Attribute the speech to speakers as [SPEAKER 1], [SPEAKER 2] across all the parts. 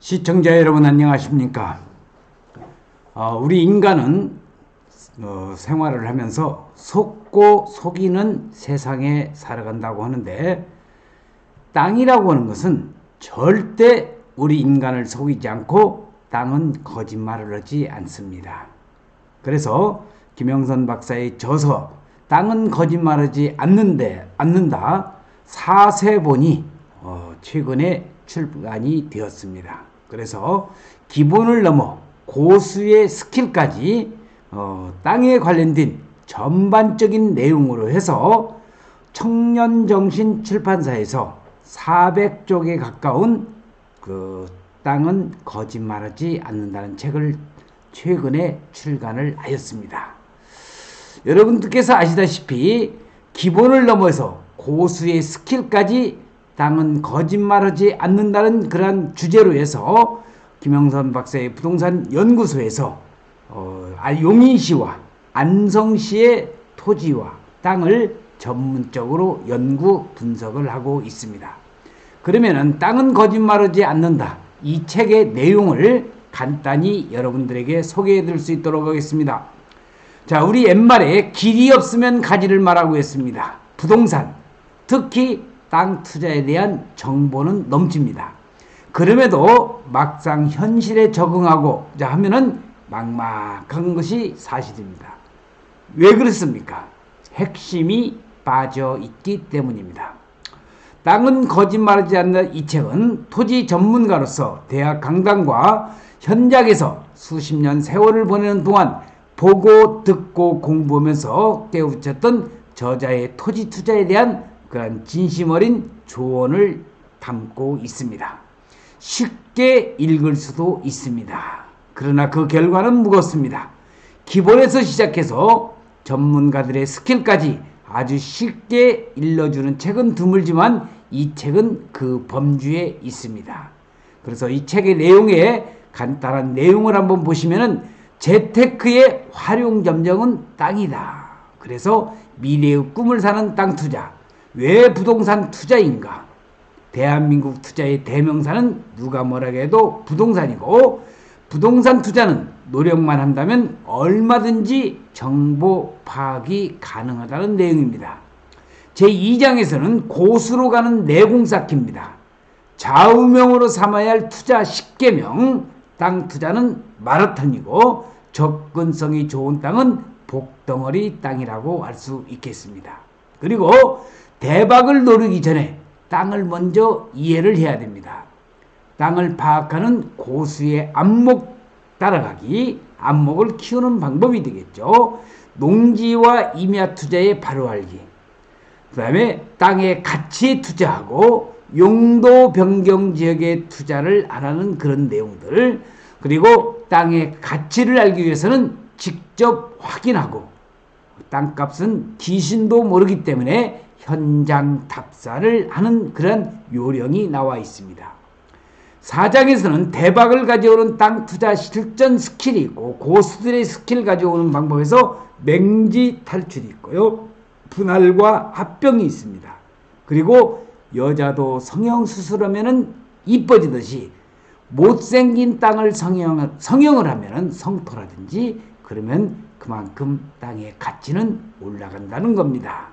[SPEAKER 1] 시청자 여러분 안녕하십니까? 어, 우리 인간은 어, 생활을 하면서 속고 속이는 세상에 살아간다고 하는데 땅이라고 하는 것은 절대 우리 인간을 속이지 않고 땅은 거짓말을 하지 않습니다. 그래서 김영선 박사의 저서 땅은 거짓말하지 않는데 않는다 사세본이 어, 최근에 출간이 되었습니다. 그래서 기본을 넘어 고수의 스킬까지 어, 땅에 관련된 전반적인 내용으로 해서 청년정신 출판사에서 400쪽에 가까운 그 땅은 거짓말하지 않는다는 책을 최근에 출간을 하였습니다. 여러분들께서 아시다시피 기본을 넘어서 고수의 스킬까지 땅은 거짓말하지 않는다는 그러한 주제로 해서 김영선 박사의 부동산 연구소에서 어, 아, 용인시와 안성시의 토지와 땅을 전문적으로 연구 분석을 하고 있습니다. 그러면은 땅은 거짓말하지 않는다. 이 책의 내용을 간단히 여러분들에게 소개해 드릴 수 있도록 하겠습니다. 자, 우리 옛말에 길이 없으면 가지를 말하고 했습니다. 부동산, 특히 땅 투자에 대한 정보는 넘칩니다. 그럼에도 막상 현실에 적응하고 자 하면은 막막한 것이 사실입니다. 왜 그렇습니까? 핵심이 빠져 있기 때문입니다. 땅은 거짓말하지 않는 이 책은 토지 전문가로서 대학 강당과 현장에서 수십 년 세월을 보내는 동안 보고 듣고 공부하면서 깨우쳤던 저자의 토지 투자에 대한 그런 진심 어린 조언을 담고 있습니다. 쉽게 읽을 수도 있습니다. 그러나 그 결과는 무겁습니다. 기본에서 시작해서 전문가들의 스킬까지 아주 쉽게 일러주는 책은 드물지만 이 책은 그 범주에 있습니다. 그래서 이 책의 내용에 간단한 내용을 한번 보시면은 재테크의 활용 점정은 땅이다. 그래서 미래의 꿈을 사는 땅 투자. 왜 부동산 투자인가? 대한민국 투자의 대명사는 누가 뭐라고 해도 부동산이고 부동산 투자는 노력만 한다면 얼마든지 정보 파악이 가능하다는 내용입니다. 제2장에서는 고수로 가는 내공 쌓기입니다. 좌우명으로 삼아야 할 투자 10개명, 땅 투자는 마라톤이고 접근성이 좋은 땅은 복덩어리 땅이라고 할 수 있겠습니다. 그리고 대박을 노리기 전에 땅을 먼저 이해를 해야 됩니다. 땅을 파악하는 고수의 안목 따라가기, 안목을 키우는 방법이 되겠죠. 농지와 임야 투자의 바로 알기. 그 다음에 땅의 가치에 투자하고 용도 변경 지역에 투자를 안 하는 그런 내용들. 그리고 땅의 가치를 알기 위해서는 직접 확인하고 땅값은 귀신도 모르기 때문에 현장 답사를 하는 그런 요령이 나와 있습니다. 사장에서는 대박을 가져오는 땅 투자 실전 스킬이 있고 고수들의 스킬 가져오는 방법에서 맹지 탈출이 있고요. 분할과 합병이 있습니다. 그리고 여자도 성형 수술하면은 이뻐지듯이 못생긴 땅을 성형, 성형을 하면은 성토라든지 그러면 그만큼 땅의 가치는 올라간다는 겁니다.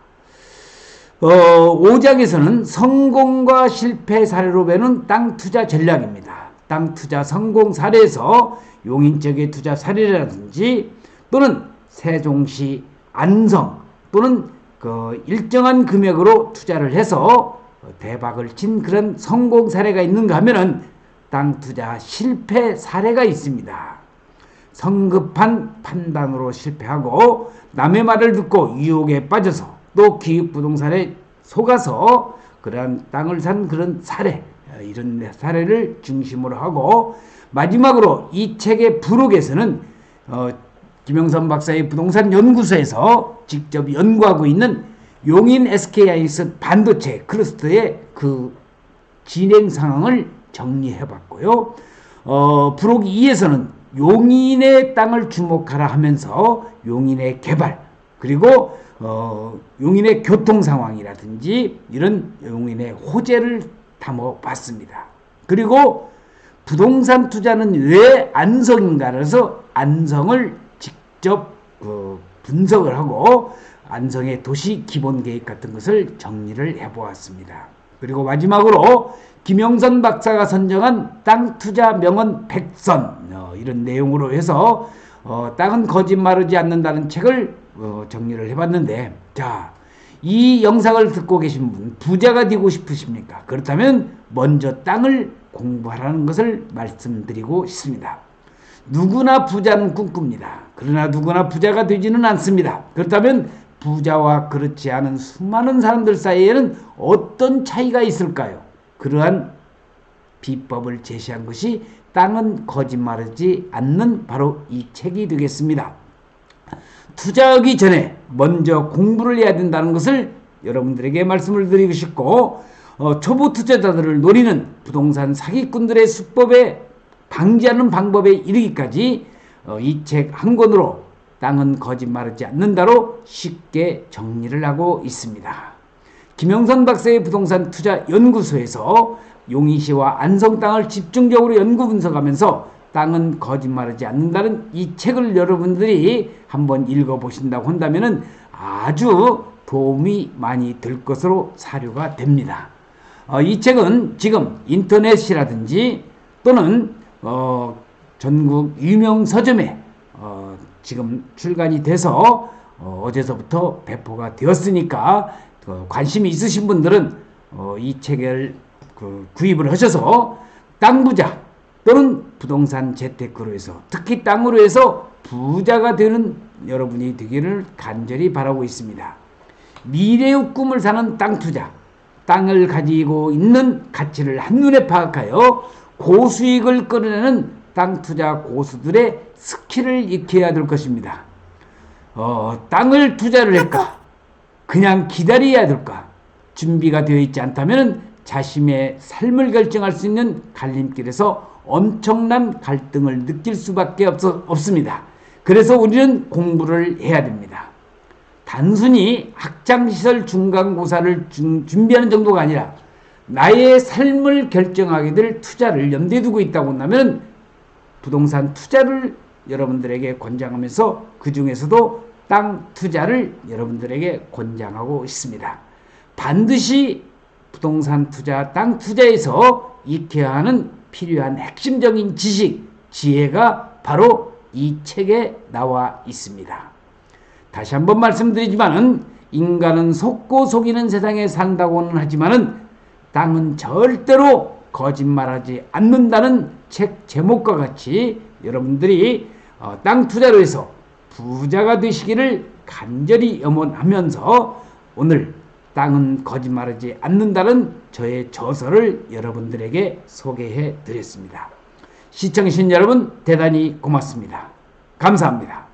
[SPEAKER 1] 어, 5장에서는 성공과 실패 사례로 배는 땅 투자 전략입니다. 땅 투자 성공 사례에서 용인 쪽의 투자 사례라든지 또는 세종시 안성 또는 그 일정한 금액으로 투자를 해서 대박을 친 그런 성공 사례가 있는가 하면은 땅 투자 실패 사례가 있습니다. 성급한 판단으로 실패하고 남의 말을 듣고 유혹에 빠져서 또 기획부동산에 속아서 그러한 땅을 산 그런 사례 이런 사례를 중심으로 하고 마지막으로 이 책의 부록에서는 어, 김영선 박사의 부동산 연구소에서 직접 연구하고 있는 용인 SK하이닉스 반도체 클러스터의 그 진행 상황을 정리해 봤고요. 어, 부록 2에서는 용인의 땅을 주목하라 하면서 용인의 개발 그리고 어, 용인의 교통 상황이라든지 이런 용인의 호재를 담아 봤습니다. 그리고 부동산 투자는 왜 안성인가 그래서 안성을 직접 그 분석을 하고 안성의 도시 기본 계획 같은 것을 정리를 해보았습니다. 그리고 마지막으로 김영선 박사가 선정한 땅 투자 명언 100선 어, 이런 내용으로 해서 어, 땅은 거짓말하지 않는다는 책을 어, 정리를 해봤는데 자. 이 영상을 듣고 계신 분 부자가 되고 싶으십니까? 그렇다면 먼저 땅을 공부하라는 것을 말씀드리고 싶습니다. 누구나 부자는 꿈꿉니다. 그러나 누구나 부자가 되지는 않습니다. 그렇다면 부자와 그렇지 않은 수많은 사람들 사이에는 어떤 차이가 있을까요? 그러한 비법을 제시한 것이 땅은 거짓말하지 않는 바로 이 책이 되겠습니다. 투자하기 전에 먼저 공부를 해야 된다는 것을 여러분들에게 말씀을 드리고 싶고 어, 초보 투자자들을 노리는 부동산 사기꾼들의 수법에 방지하는 방법에 이르기까지 어, 이책 한 권으로 땅은 거짓말하지 않는다로 쉽게 정리를 하고 있습니다. 김영선 박사의 부동산 투자 연구소에서 용인시와 안성 땅을 집중적으로 연구 분석하면서 땅은 거짓말하지 않는다는 이 책을 여러분들이 한번 읽어보신다고 한다면 아주 도움이 많이 될 것으로 사료가 됩니다. 어, 이 책은 지금 인터넷이라든지 또는 어, 전국 유명 서점에 어, 지금 출간이 돼서 어, 제서부터 배포가 되었으니까 그 관심이 있으신 분들은 어, 이 책을 그 구입을 하셔서 땅 부자 또는 부동산 재테크로 해서 특히 땅으로 해서 부자가 되는 여러분이 되기를 간절히 바라고 있습니다. 미래의 꿈을 사는 땅 투자, 땅을 가지고 있는 가치를 한눈에 파악하여 고수익을 끌어내는 땅 투자 고수들의 스킬을 익혀야 될 것입니다. 어, 땅을 투자를 할까? 그냥 기다려야 될까? 준비가 되어 있지 않다면 자신의 삶을 결정할 수 있는 갈림길에서 엄청난 갈등을 느낄 수밖에 없, 없습니다. 그래서 우리는 공부를 해야 됩니다. 단순히 학창시설 중간고사를 준, 준비하는 정도가 아니라 나의 삶을 결정하게 될 투자를 염두에 두고 있다고 한다면 부동산 투자를 여러분들에게 권장하면서 그 중에서도 땅 투자를 여러분들에게 권장하고 있습니다. 반드시 부동산 투자, 땅 투자에서 익혀야 하는 필요한 핵심적인 지식, 지혜가 바로 이 책에 나와 있습니다. 다시 한번 말씀드리지만은 인간은 속고 속이는 세상에 산다고는 하지만은 땅은 절대로 거짓말하지 않는다는 책 제목과 같이 여러분들이 어, 땅 투자로 해서 부자가 되시기를 간절히 염원하면서 오늘 땅은 거짓말하지 않는다는 저의 저서를 여러분들에게 소개해 드렸습니다. 시청해주신 여러분 대단히 고맙습니다. 감사합니다.